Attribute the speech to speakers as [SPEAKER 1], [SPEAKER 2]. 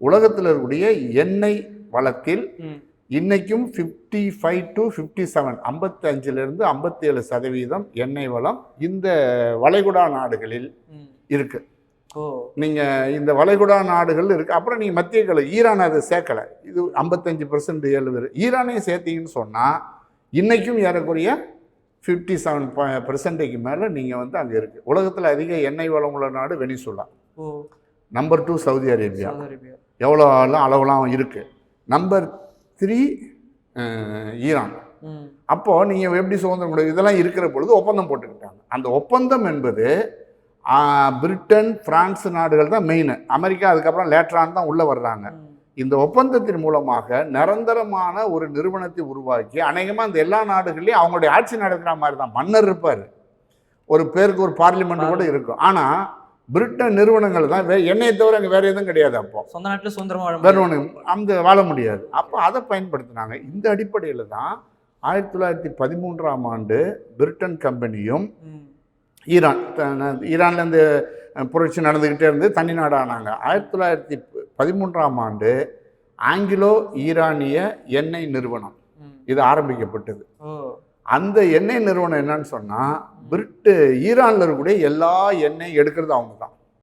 [SPEAKER 1] உலகத்தில் இருக்கக்கூடிய எண்ணெய் வளத்தில். இன்னைக்கும் fifty five to fifty seven ஐம்பத்தஞ்சிலிருந்து ஐம்பத்தி ஏழு சதவீதம் எண்ணெய் வளம் இந்த வளைகுடா நாடுகளில்
[SPEAKER 2] ம்.
[SPEAKER 1] இருக்கு.
[SPEAKER 2] ஓ.
[SPEAKER 1] நீங்கள் இந்த வளைகுடா நாடுகள் இருக்கு. அப்புறம் நீங்கள் மத்திய கிழக்கு ஈரான் அதை சேர்க்கலை. இது ஐம்பத்தஞ்சு பர்சன்ட் ஏழு பேர். ஈரானையும் சேர்த்தீங்கன்னு சொன்னால் இன்னைக்கும் ஏறக்குறைய ஃபிஃப்டி செவன் பர்சன்டேஜ் மேலே நீங்கள் வந்து அங்கே இருக்குது உலகத்தில் அதிக எண்ணெய் வளம் உள்ள நாடு Venezuela. Number two Saudi Arabia.
[SPEAKER 2] Saudi Arabia
[SPEAKER 1] எவ்வளோ அளவுலாம் இருக்குது நம்பர் த்ரீ ஈரான். அப்போது நீங்கள் எப்படி சுதந்திரம் கொடு இதெல்லாம் இருக்கிற பொழுது ஒப்பந்தம் போட்டுக்கிட்டாங்க. அந்த ஒப்பந்தம் என்பது பிரிட்டன் பிரான்ஸ் நாடுகள் தான் மெயின் அமெரிக்கா அதுக்கப்புறம் லேட்டரான் தான் உள்ளே வர்றாங்க. இந்த ஒப்பந்தத்தின் மூலமாக நிரந்தரமான ஒரு நிறுவனத்தை உருவாக்கி அநேகமாக இந்த எல்லா நாடுகள்லையும் அவங்களுடைய ஆட்சி நடக்கிற மாதிரி தான். மன்னர் இருப்பார். ஒரு பேருக்கு ஒரு பார்லிமெண்ட் கூட இருக்கும். ஆனால் பிரிட்டன் நிறுவனங்கள் தான் வே எண்ணெயை தவிர அங்கே வேறு எதுவும் கிடையாது அப்போ
[SPEAKER 2] சொந்த நாட்டுல சுதந்திரமா வாழ
[SPEAKER 1] வேற. ஒன்று அந்த வாழ முடியாது அப்போ அதை பயன்படுத்தினாங்க இந்த அடிப்படையில் தான் ஆயிரத்தி தொள்ளாயிரத்தி பதிமூன்றாம் ஆண்டு பிரிட்டன் கம்பெனியும். ஈரான் ஈரான்லேருந்து புரட்சி நடந்துக்கிட்டே இருந்து தனி நாடானாங்க ஆயிரத்தி தொள்ளாயிரத்தி பதிமூன்றாம் ஆண்டு ஆங்கிலோ ஈரானிய எண்ணெய் நிறுவனம். இது ஆரம்பிக்கப்பட்டது அந்த எண்ணெய் நிறுவனம் என்னன்னு சொன்னால் பிரிட்டு ஈரானில் இருக்கக்கூடிய எல்லா எண்ணெய் எடுக்கிறது அவங்க தான்